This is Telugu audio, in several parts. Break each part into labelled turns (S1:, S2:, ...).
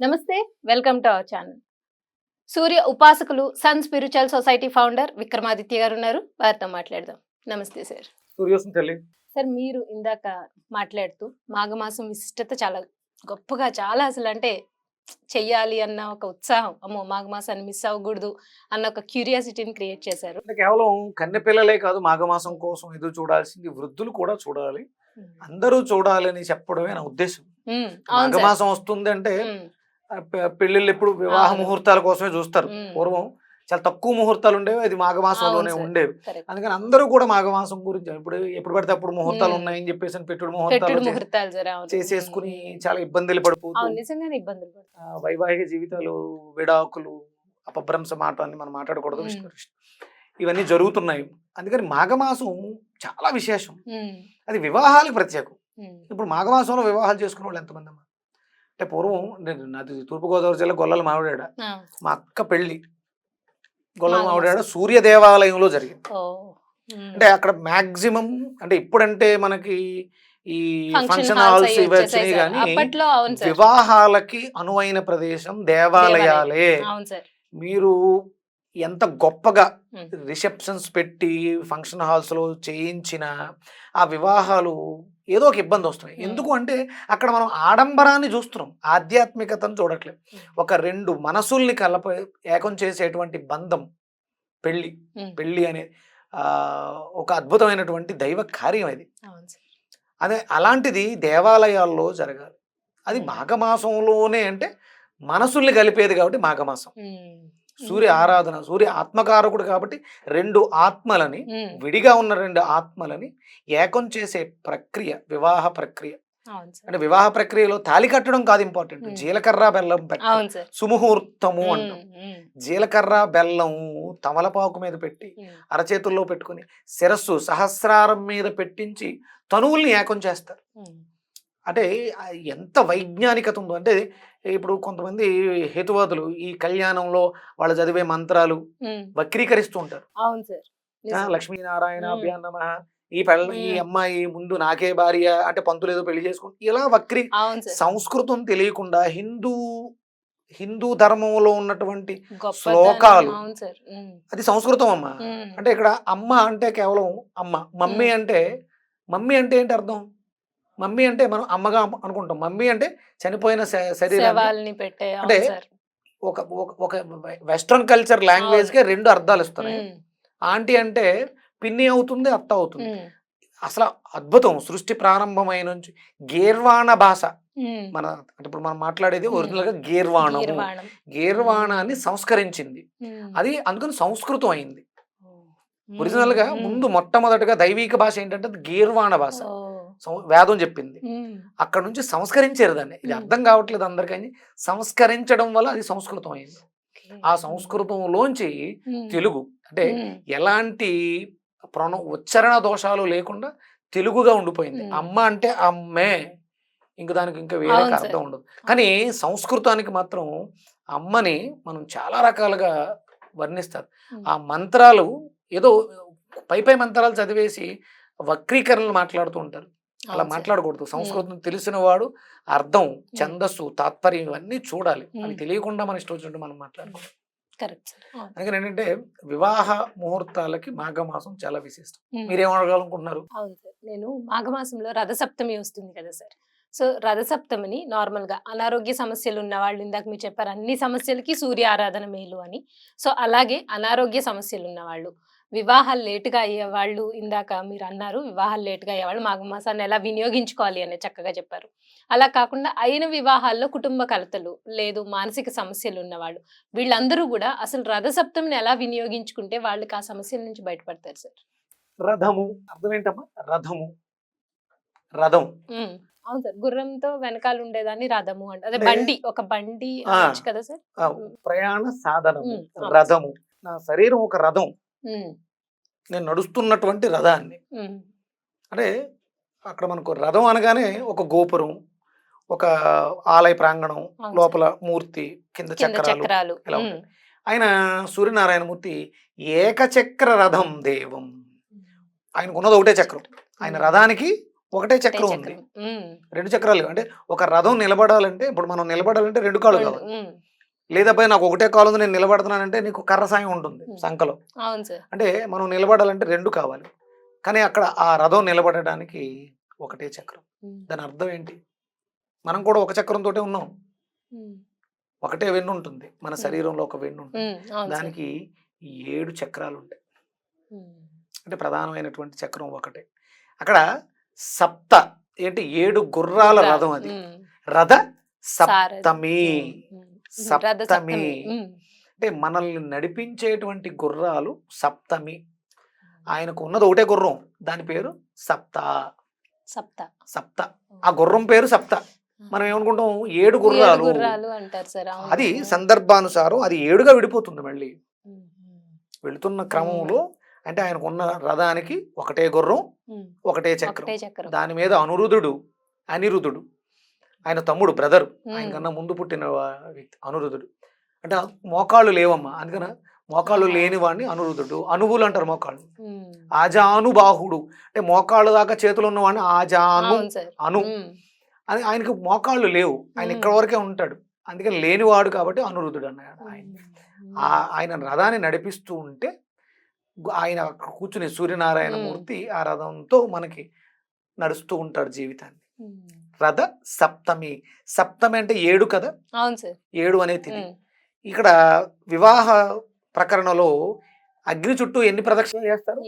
S1: నమస్తే welcome to our channel. Surya ఉపాసకులు sun spiritual society founder Vikramaditya garu ఉన్నారు. వారితో మాట్లాడదాం. నమస్తే సార్. సార్ మీరు ఇందాక మాట్లాడుతూ మాఘమాసం విశిష్టత చాలా గొప్పగా చాలా అసలు అంటే చెయ్యాలి అన్న ఒక ఉత్సాహం అమ్మో మాఘమాసాన్ని మిస్ అవ్వకూడదు అన్న ఒక క్యూరియాసిటీని క్రియేట్ చేశారు.
S2: కేవలం కన్నె పిల్లలే కాదు మాఘమాసం కోసం ఎదురు చూడాల్సింది వృద్ధులు కూడా చూడాలి. అందరూ చూడాలని చెప్పడమే నా ఉద్దేశం. మాఘమాసం వస్తుంది అంటే
S1: ఉమ్,
S2: ఆ పె- పెళ్ళిళ్ళు ఎప్పుడు వివాహ. ముహూర్తాల కోసమే చూస్తారు పూర్వం చాలా తక్కువ ముహూర్తాలు ఉండేవి అది మాఘమాసంలోనే. ఉండేవి. అందుకని అందరూ కూడా మాఘమాసం గురించి ఇప్పుడు ఎప్పుడు పడితే అప్పుడు ముహూర్తాలు. ఉన్నాయని చెప్పేసి పెట్టుడు ముహూర్తాలు. చేసేసుకుని చాలా ఇబ్బందులు పడిపోతూ
S1: అవును నిజంగానే ఇబ్బందులు పడతాం
S2: ఆ, వైవాహిక జీవితాలు విడాకులు అపభ్రంశ మాట అని మనం మాట్లాడకూడదు. ఇవన్నీ జరుగుతున్నాయి అందుకని మాఘమాసం చాలా విశేషం అది వివాహాలకు ప్రత్యేకం ఇప్పుడు మాఘమాసంలో వివాహాలు చేసుకునే వాళ్ళు ఎంతమంది అమ్మా అంటే పూర్వం నేను నాది తూర్పుగోదావరి జిల్లా గొల్లల మావిడాడ
S1: ఆ,
S2: మా అక్క పెళ్ళి. గొల్లల
S1: మాఘమాసం.
S2: మావిడాడ సూర్య దేవాలయంలో జరిగింది. అంటే అక్కడ మాక్సిమం అంటే ఇప్పుడంటే మనకి ఈ
S1: ఫంక్షన్ హాల్స్
S2: ఇవి వచ్చినాయి. కానీ వివాహాలకి అనువైన ప్రదేశం దేవాలయాలే. మీరు ఎంత గొప్పగా. రిసెప్షన్స్ పెట్టి ఫంక్షన్ హాల్స్లో చేయించిన ఆ వివాహాలు ఏదో ఒక ఇబ్బంది వస్తున్నాయి. ఎందుకు అంటే అక్కడ మనం ఆడంబరాన్ని చూస్తున్నాం ఆధ్యాత్మికతను చూడట్లేదు. ఒక రెండు మనసుల్ని కలప ఏకం చేసేటువంటి బంధం పెళ్ళి. పెళ్ళి అనే ఒక అద్భుతమైనటువంటి దైవ కార్యం అది అదే అలాంటిది దేవాలయాల్లో జరగాలి అది. మాఘమాసంలోనే అంటే మనసుల్ని కలిపేది కాబట్టి మాఘమాసం. సూర్య. ఆరాధన సూర్య ఆత్మకారకుడు కాబట్టి రెండు ఆత్మలని. విడిగా ఉన్న రెండు ఆత్మలని ఏకం చేసే ప్రక్రియ వివాహ ప్రక్రియ అంటే వివాహ ప్రక్రియలో తాలి కట్టడం కాదు ఇంపార్టెంట్. జీలకర్ర బెల్లం సుముహూర్తము అంటాం జీలకర్ర బెల్లం తమలపాకు మీద పెట్టి. అరచేతుల్లో పెట్టుకుని శిరస్సు సహస్రారం మీద పెట్టించి తనువుల్ని ఏకం చేస్తారు. అంటే ఎంత వైజ్ఞానికత ఉందో అంటే ఇప్పుడు కొంతమంది హేతువాదులు ఈ కళ్యాణంలో వాళ్ళు చదివే మంత్రాలు. వక్రీకరిస్తూ ఉంటారు
S1: అవును సార్.
S2: లక్ష్మీనారాయణ. అభ్యాన్ నమః ఈ పెళ్ళ ఈ
S1: మ్మ్.
S2: అమ్మాయి ముందు నాకే భార్య అంటే పంతులు ఏదో పెళ్ళి చేసుకుంటు ఇలా వక్రీ సంస్కృతం తెలియకుండా హిందూ హిందూ ధర్మంలో ఉన్నటువంటి శ్లోకాలు. అది సంస్కృతం అమ్మ. అంటే ఇక్కడ అమ్మ అంటే కేవలం అమ్మ మమ్మీ అంటే మమ్మీ అంటే ఏంటి అర్థం మమ్మీ అంటే మనం అమ్మగా అమ్మ- అనుకుంటాం. మమ్మీ అంటే చనిపోయిన శరీరాన్ని అంటే ఒక ఒక- వెస్ట్రన్ కల్చర్ లాంగ్వేజ్కి రెండు అర్థాలు ఇస్తున్నాయి. ఆంటీ అంటే పిన్ని అవుతుంది అత్త అవుతుంది. అసలు అద్భుతం సృష్టి ప్రారంభమైన నుంచి గీర్వాణ భాష. మన అంటే ఇప్పుడు మనం మాట్లాడేది. ఒరిజినల్గా గీర్వాణం
S1: గీర్వాణం.
S2: గీర్వాణాన్ని సంస్కరించింది. అది అందుకని సంస్కృతం అయింది.
S1: ఒరిజినల్గా.
S2: ముందు మొట్టమొదటిగా దైవిక భాష ఏంటంటే గీర్వాణ భాష. వేదం చెప్పింది. అక్కడ నుంచి సంస్కరించారు దాన్ని. ఇది. అర్థం కావట్లేదు అందరికీ సంస్కరించడం వల్ల అది సంస్కృతం అయింది. ఆ సంస్కృతంలోంచి తెలుగు అంటే ఎలాంటి ప్రొన ఉచ్చారణ దోషాలు లేకుండా తెలుగుగా ఉండిపోయింది.
S1: మ్మ్.
S2: అమ్మ అంటే అమ్మే. ఇంక దానికి ఇంకా వేరే. అర్థం ఉండదు. కానీ సంస్కృతానికి మాత్రం అమ్మని మనం చాలా రకాలుగా వర్ణిస్తారు. ఆ మంత్రాలు ఏదో పై పై మంత్రాలు చదివేసి వక్రీకరణలు మాట్లాడుతూ ఉంటారు. అలా. మాట్లాడకూడదు. సంస్కృతం తెలిసిన వాడు అర్థం ఛందస్సు తాత్పర్యం ఇవన్నీ చూడాలి. అవి. తెలియకుండా మన ఇష్టం వచ్చినట్టు మనం మాట్లాడుకోవాలి
S1: కరెక్ట్.
S2: అందుకని ఏంటంటే వివాహ ముహూర్తాలకి మాఘమాసం చాలా విశిష్టం.
S1: సార్. నేను మాఘమాసంలో రథసప్తమి వస్తుంది కదా సార్. సో రథసప్తమిని నార్మల్గా అనారోగ్య సమస్యలు ఉన్న వాళ్ళు ఇందాక మీరు చెప్పారు అన్ని సమస్యలకి సూర్య ఆరాధన మేలు అని. సో అలాగే అనారోగ్య సమస్యలు ఉన్న వాళ్ళు. వివాహాలు లేటుగా అయ్యే వాళ్ళు ఇందాక మీరు అన్నారు వివాహాలు లేటుగా అయ్యేవాళ్ళు మాఘమాసాన్ని ఎలా వినియోగించుకోవాలి అని చక్కగా చెప్పారు. అలా కాకుండా అయిన వివాహాల్లో కుటుంబ కలతలు లేదు మానసిక సమస్యలు ఉన్నవాళ్ళు వీళ్ళందరూ కూడా అసలు రథసప్తమిని ఎలా వినియోగించుకుంటే వాళ్ళకి ఆ సమస్యల నుంచి బయటపడతారు సార్?
S2: రథము. అర్థం ఏంటమ్మా రథము. రథం.
S1: అవును సార్. గుర్రంతో వెనకాల ఉండేదాన్ని రథము అంటే. అదే బండి ఒక బండి కదా సార్?
S2: ప్రయాణ సాధనము. రథము. నా శరీరం ఒక రథం. నేను నడుస్తున్నటువంటి రథాన్ని. అంటే అక్కడ మనకు రథం అనగానే ఒక గోపురం ఒక ఆలయ ప్రాంగణం లోపల మూర్తి కింద చక్రాలు ఇలా. ఆయన సూర్యనారాయణమూర్తి ఏకచక్ర రథం దేవం. ఆయనకు ఉన్నది ఒకటే చక్రం. ఆయన రథానికి ఒకటే చక్రం ఉంది. రెండు చక్రాలు లేవు. అంటే ఒక రథం నిలబడాలంటే ఇప్పుడు మనం నిలబడాలంటే రెండు కాళ్ళు. కావాలి. లేదా పోయి నాకు ఒకటే కాలు ఉంది నేను నిలబడుతున్నానంటే నీకు కర్ర సాయం ఉంటుంది
S1: సార్
S2: అంటే మనం నిలబడాలంటే రెండు కావాలి కానీ అక్కడ ఆ రథం నిలబడడానికి ఒకటే చక్రం. దాని అర్థం ఏంటి మనం కూడా ఒక చక్రంతోటే ఉన్నాం. ఒకటే వెన్ను ఉంటుంది మన. శరీరంలో ఒక వెన్ను ఉంటుంది. దానికి ఏడు చక్రాలు ఉంటాయి. అంటే ప్రధానమైనటువంటి చక్రం ఒకటే అక్కడ సప్త ఏంటి ఏడు గుర్రాల. రథం అది. రథ. సప్తమి. సప్తమి. అంటే మనల్ని నడిపించేటువంటి గుర్రాలు సప్తమి. ఆయనకు ఉన్నది ఒకటే గుర్రం. దాని పేరు సప్త.
S1: సప్త.
S2: సప్త. ఆ గుర్రం పేరు సప్త. మనం ఏమనుకుంటాం? ఏడు గుర్రాలు. అది సందర్భానుసారం అది ఏడుగా విడిపోతుంది మళ్ళీ. వెళుతున్న క్రమంలో అంటే ఆయనకు ఉన్న రథానికి ఒకటే గుర్రం ఒకటే చక్రం. దాని మీద అనురుధుడు అనిరుధుడు. ఆయన తమ్ముడు బ్రదర్. ఆయన కన్నా ముందు పుట్టిన వ్యక్తి అనురుధుడు అంటే మోకాళ్ళు లేవమ్మా అందుకన మోకాళ్ళు. లేని వాడిని అనురుధుడు అనువులు అంటారు మోకాళ్ళు. ఆజానుబాహుడు అంటే మోకాళ్ళు దాకా చేతులు ఉన్నవాడిని ఆజాను అను. అని ఆయనకి మోకాళ్ళు లేవు ఆయన. ఇక్కడ వరకే ఉంటాడు అందుకని లేనివాడు కాబట్టి అనురుధుడు అన్నాడు ఆయన ఆయన రథాన్ని నడిపిస్తూ ఉంటే ఆయన కూర్చుని సూర్యనారాయణ. మూర్తి ఆ రథంతో మనకి నడుస్తూ ఉంటాడు జీవితాన్ని. రథ సప్తమి. సప్తమి అంటే ఏడు కదా?
S1: అవును సార్.
S2: ఏడు అనే తిథి.
S1: ఉమ్.
S2: ఇక్కడ వివాహ ప్రకరణలో అగ్ని చుట్టూ ఎన్ని ప్రదక్షిణలు చేస్తారు?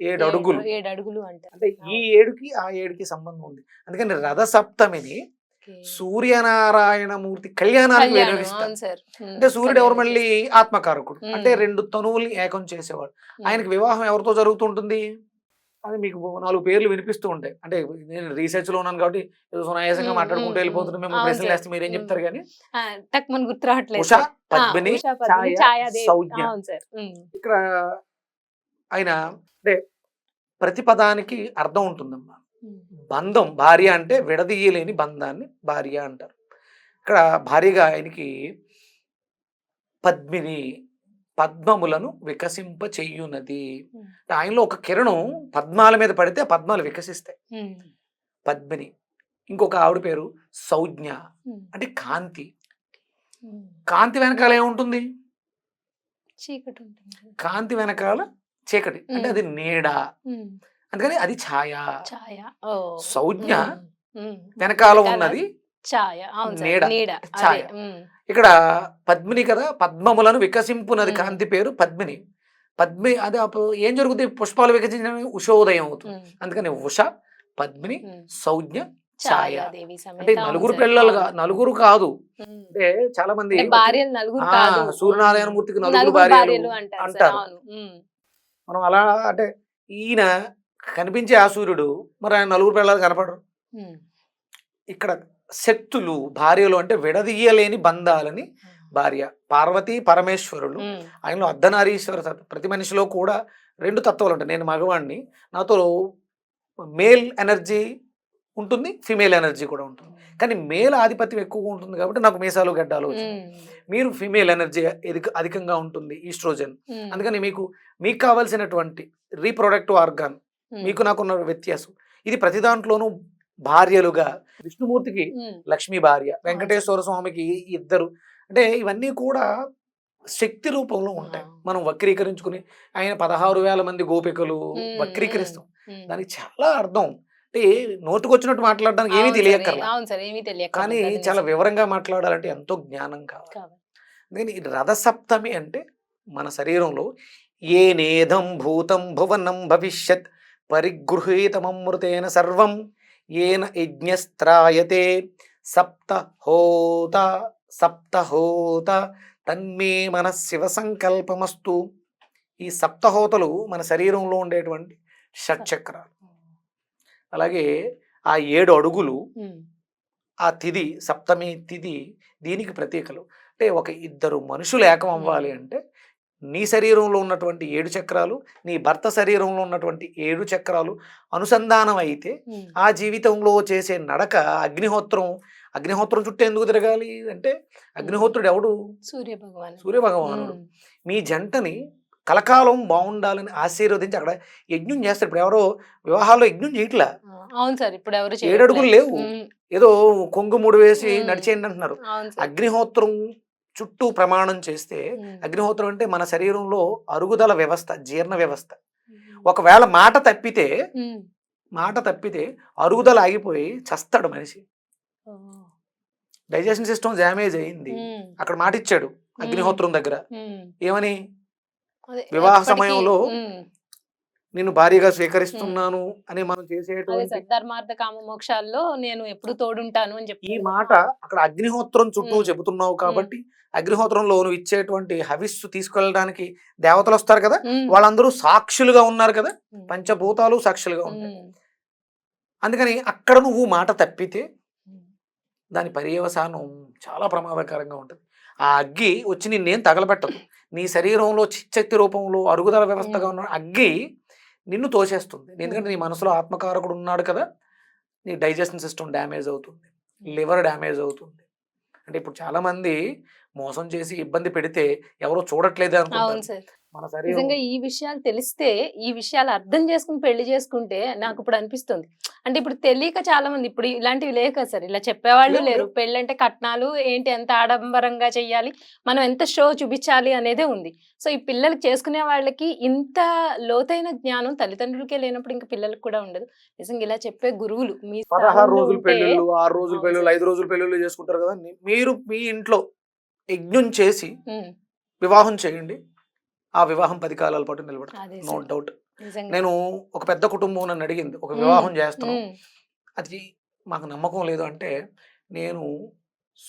S1: ఏడు.
S2: అడుగులు.
S1: ఏడు అడుగులు అంటారు
S2: అంటే ఈ ఏడుకి ఆ ఏడుకి సంబంధం ఉంది. అందుకని రథ సప్తమిని
S1: ఓకే.
S2: సూర్యనారాయణ మూర్తి కళ్యాణానికి
S1: కళ్యాణం,
S2: వినియోగిస్తారు. అంటే సూర్యుడు ఎవరు మళ్ళీ ఆత్మకారకుడు. అంటే రెండు తనువుల్ని ఏకం చేసేవాడు. ఆయనకి వివాహం ఎవరితో జరుగుతుంటుంది? అది మీకు నాలుగు పేర్లు వినిపిస్తూ ఉంటాయి అంటే నేను రీసెర్చ్లో ఉన్నాను కాబట్టి ఏదో సునాయాసంగా మాట్లాడుకుంటూ వెళ్ళిపోతున్నాం మేము ప్రశ్నలు. వేస్తే మీరేం. చెప్తారు కానీ
S1: ఆ, టక్ మన గుర్తు రావట్లేదు
S2: ఉష
S1: సార్. ఆ,
S2: పద్మిని
S1: ఉష, పద్మిని,
S2: ఛాయ,
S1: ఛాయాదేవి.
S2: సౌజ్ఞ. ఇక్కడ ఆయన అంటే ప్రతి పదానికి అర్థం ఉంటుందమ్మా. బంధం భార్య అంటే విడదీయలేని బంధాన్ని భార్య అంటారు ఇక్కడ భార్యగా ఆయనకి పద్మిని పద్మములను వికసింప చెయ్యునది
S1: ఉమ్.
S2: అంటే ఆయనలో ఒక కిరణం పద్మాల మీద పడితే ఆ పద్మాలు వికసిస్తాయి. పద్మిని. ఇంకొక ఆవిడ పేరు సౌజ్ఞ. అంటే కాంతి. కాంతి వెనకాల ఏముంటుంది?
S1: చీకటి ఉంటుంది.
S2: కాంతి వెనకాల చీకటి. అంటే. అది నీడ. అందుకని అది ఛాయ. సౌజ్ఞ వెనకాల ఉన్నది
S1: ఛాయ
S2: నీడ.
S1: నీడ
S2: ఛాయ. ఇక్కడ పద్మిని కదా పద్మములను వికసింపునది. కాంతి పేరు పద్మిని పద్మి అది అప్పుడు ఏం జరుగుతుంది పుష్పాలు వికసించడానికి ఉషోదయం అవుతుంది. అందుకని ఉష పద్మిని. సౌజ్ఞ ఛాయ అంటే నలుగురు. పిల్లలుగా. నలుగురు కాదు. అంటే చాలా మంది సూర్యనారాయణ మూర్తికి నలుగురు భార్యలు
S1: అంటారు.
S2: మనం అలా అంటే ఈయన కనిపించే ఆ సూర్యుడు మరి ఆయన నలుగురు పిల్లలు కనపడరు. ఇక్కడ శక్తులు భార్యలు అంటే విడదీయలేని బంధాలని భార్య. పార్వతి పరమేశ్వరులు. ఆయనలో అర్ధనారీశ్వర ప్రతి మనిషిలో కూడా రెండు తత్వాలు ఉంటాయి నేను మగవాడిని నాతో మేల్ ఎనర్జీ ఉంటుంది ఫిమేల్ ఎనర్జీ కూడా ఉంటుంది. కానీ మేల్ ఆధిపత్యం ఎక్కువగా ఉంటుంది కాబట్టి నాకు మీసాలు గడ్డాలు. మీరు ఫిమేల్ ఎనర్జీ అధికంగా ఉంటుంది ఈస్ట్రోజన్. అందుకని మీకు మీకు కావాల్సినటువంటి రీప్రొడక్టివ్ ఆర్గాన్. మీకు నాకున్న వ్యత్యాసం. ఇది ప్రతి దాంట్లోనూ భార్యలుగా. విష్ణుమూర్తికి. లక్ష్మీ భార్య వెంకటేశ్వర స్వామికి ఇద్దరు. అంటే ఇవన్నీ కూడా శక్తి రూపంలో ఉంటాయి. మనం వక్రీకరించుకుని ఆయన పదహారు వేల మంది గోపికలు వక్రీకరిస్తాం. దానికి చాలా అర్థం. అంటే నోటుకొచ్చినట్టు మాట్లాడడానికి ఏమీ
S1: అవును సార్,
S2: తెలియక్కర్లా.
S1: అవును సార్ ఏమీ తెలియక
S2: కానీ చాలా వివరంగా మాట్లాడాలంటే ఎంతో జ్ఞానం కావాలి. అందుకని రథసప్తమి అంటే మన శరీరంలో ఏ నేదం భూతం భువనం భవిష్యత్ పరిగృహీతమమృతేన సర్వం ఏన యజ్ఞస్త్రాయతే సప్త హోత సప్త హోత తన్మే మన శివ సంకల్పమస్తు ఈ సప్తహోతలు మన శరీరంలో ఉండేటువంటి షట్చక్రాలు. అలాగే ఆ ఏడు అడుగులు ఆ తిథి సప్తమి తిథి దీనికి ప్రతీకలు అంటే ఒక ఇద్దరు మనుషులు ఏకం అవ్వాలి అంటే నీ శరీరంలో ఉన్నటువంటి ఏడు చక్రాలు నీ భర్త శరీరంలో ఉన్నటువంటి ఏడు చక్రాలు అనుసంధానం అయితే ఆ జీవితంలో చేసే నడక అగ్నిహోత్రం. అగ్నిహోత్రం చుట్టూ ఎందుకు తిరగాలి అంటే అగ్నిహోత్రుడు ఎవడు?
S1: సూర్య భగవాన్
S2: సూర్య భగవానుడు మీ జంటని కలకాలం బాగుండాలని ఆశీర్వదించి అక్కడ యజ్ఞం చేస్తారు ఇప్పుడు ఎవరో వివాహాల్లో యజ్ఞం చేయట్లా?
S1: అవును సార్ ఇప్పుడు ఎవరు
S2: ఏడు అడుగులు లేవు. ఏదో కొంగు మూడు వేసి. నడిచేయండి అంటున్నారు. అగ్నిహోత్రం చుట్టూ ప్రమాణం చేస్తే అగ్నిహోత్రం అంటే మన శరీరంలో అరుగుదల వ్యవస్థ జీర్ణ వ్యవస్థ. ఒకవేళ మాట తప్పితే మాట తప్పితే అరుగుదల ఆగిపోయి చస్తాడు మనిషి. డైజెషన్ సిస్టమ్ డ్యామేజ్ అయింది. అక్కడ మాట ఇచ్చాడు అగ్నిహోత్రం దగ్గర. ఏమని? వివాహ సమయంలో నిన్ను భారీగా స్వీకరిస్తున్నాను అని మనం చేసేటువంటి
S1: ధర్మార్థ కామ మోక్షాల్లో నేను ఎప్పుడు తోడుంటాను అని చెప్పి
S2: ఈ మాట అక్కడ అగ్నిహోత్రం చుట్టూ. చెబుతున్నావు కాబట్టి అగ్నిహోత్రంలో నువ్వు ఇచ్చేటువంటి హవిస్సు తీసుకెళ్ళడానికి దేవతలు వస్తారు కదా వాళ్ళందరూ సాక్షులుగా ఉన్నారు కదా పంచభూతాలు సాక్షులుగా ఉంటాయి. అందుకని అక్కడ నువ్వు మాట తప్పితే దాని పర్యవసానం చాలా ప్రమాదకరంగా ఉంటుంది. ఆ అగ్గి వచ్చి నిన్నేం తగలబెట్టదు. నీ శరీరంలో చిచ్చక్తి రూపంలో అరుగుదల వ్యవస్థగా ఉన్న అగ్గి నిన్ను తోసేస్తుంది. ఎందుకంటే నీ మనసులో ఆత్మకారకుడు ఉన్నాడు కదా నీ డైజెషన్ సిస్టమ్ డ్యామేజ్ అవుతుంది. లివర్ డ్యామేజ్ అవుతుంది. అంటే ఇప్పుడు చాలా మంది మోసం చేసి ఇబ్బంది పెడితే ఎవరో చూడట్లేదే అనుకుంటారు.
S1: నిజంగా ఈ విషయాలు తెలిస్తే ఈ విషయాలు అర్థం చేసుకుని పెళ్ళి చేసుకుంటే నాకు ఇప్పుడు అనిపిస్తుంది. అంటే ఇప్పుడు తెలియక చాలా మంది ఇప్పుడు ఇలాంటివి లేవు కదా సార్. ఇలా చెప్పేవాళ్ళు లేరు. పెళ్ళి అంటే కట్నాలు ఏంటి ఎంత ఆడంబరంగా చెయ్యాలి మనం ఎంత షో చూపించాలి అనేదే ఉంది. సో ఈ పిల్లలకి చేసుకునే వాళ్ళకి ఇంత లోతైన జ్ఞానం తల్లిదండ్రులకే లేనప్పుడు ఇంకా పిల్లలకు కూడా ఉండదు. నిజంగా ఇలా చెప్పే గురువులు మీ
S2: పదహారు రోజులు పెళ్ళిళ్ళు ఆరు రోజులు పెళ్ళిళ్ళు. ఐదు రోజులు పెళ్ళిళ్ళు చేసుకుంటారు కదా మీరు మీ ఇంట్లో యజ్ఞం చేసి వివాహం చేయండి. ఆ వివాహం పది కాలాల పాటు నిలబడుతుంది నో. డౌట్ నేను ఒక పెద్ద కుటుంబం నన్ను అడిగింది. ఒక. వివాహం చేస్తాను అది మాకు నమ్మకం లేదు అంటే నేను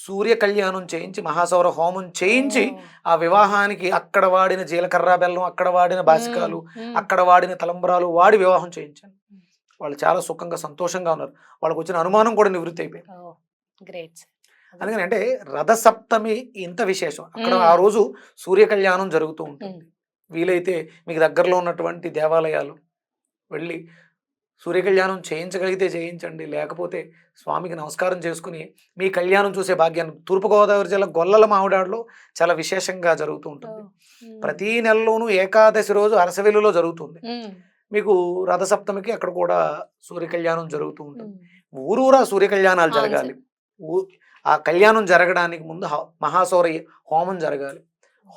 S2: సూర్య కళ్యాణం చేయించి మహాసౌర హోమం చేయించి ఆ వివాహానికి అక్కడ వాడిన జీలకర్ర బెల్లం అక్కడ వాడిన బాసికాలు అక్కడ వాడిన తలంబరాలు వాడి వివాహం చేయించాను. వాళ్ళు చాలా సుఖంగా సంతోషంగా ఉన్నారు. వాళ్ళకి వచ్చిన అనుమానం కూడా నివృత్తి అయిపోయింది.
S1: గ్రేట్.
S2: అందుకని అంటే రథసప్తమి ఇంత విశేషం. అక్కడ. ఆ రోజు సూర్య కళ్యాణం జరుగుతూ ఉంటుంది. వీలైతే మీకు దగ్గరలో ఉన్నటువంటి దేవాలయాలు వెళ్ళి సూర్య కళ్యాణం చేయించగలిగితే చేయించండి. లేకపోతే స్వామికి నమస్కారం చేసుకుని మీ కళ్యాణం చూసే భాగ్యాన్ని తూర్పుగోదావరి జిల్లా గొల్లల మామిడాడులో చాలా విశేషంగా జరుగుతూ ఉంటుంది. ప్రతి నెలలోనూ ఏకాదశి రోజు అరసవెల్లిలో జరుగుతుంది. మీకు రథసప్తమికి అక్కడ కూడా సూర్య కళ్యాణం జరుగుతూ ఉంటుంది. ఊరూరా సూర్య కళ్యాణాలు
S1: అవును
S2: జరగాలి. ఊ- ఆ కళ్యాణం జరగడానికి ముందు మహాసౌర హోమం జరగాలి.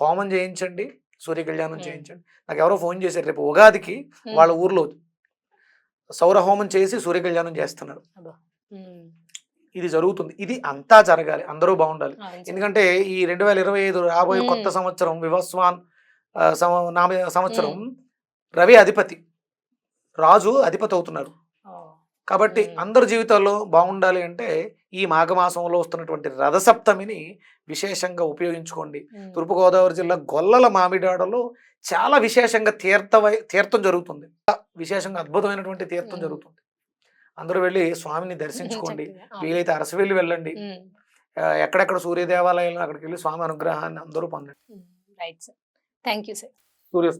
S2: హోమం చేయించండి. సూర్య కళ్యాణం
S1: మ్మ్.
S2: చేయించండి. నాకు ఎవరో ఫోన్ చేశారు. రేపు ఉగాదికి వాళ్ళ ఊర్లో సౌర హోమం చేసి సూర్య కళ్యాణం చేస్తున్నారు ఇది జరుగుతుంది. ఇది అంతా జరగాలి. అందరూ బాగుండాలి. ఎందుకంటే ఈ రెండు వేల ఇరవై ఐదు రాబోయే. కొత్త సంవత్సరం వివస్వాన్ సంవత్సరం రవి అధిపతి రాజు అధిపతి అవుతున్నారు. కాబట్టి. అందరి జీవితాల్లో బాగుండాలి అంటే ఈ మాఘమాసంలో వస్తున్నటువంటి రథసప్తమిని విశేషంగా ఉపయోగించుకోండి. తూర్పుగోదావరి జిల్లా గొల్లల మామిడాడలో చాలా విశేషంగా తీర్థ తీర్థం జరుగుతుంది. విశేషంగా అద్భుతమైనటువంటి తీర్థం. జరుగుతుంది. అందరూ వెళ్ళి స్వామిని దర్శించుకోండి. వీలైతే అరసవెల్లి వెళ్ళండి. ఎక్కడెక్కడ సూర్య దేవాలయాలు అక్కడికి వెళ్ళి స్వామి అనుగ్రహాన్ని అందరూ పొందండి.
S1: Right sir. Thank you sir.
S2: Surya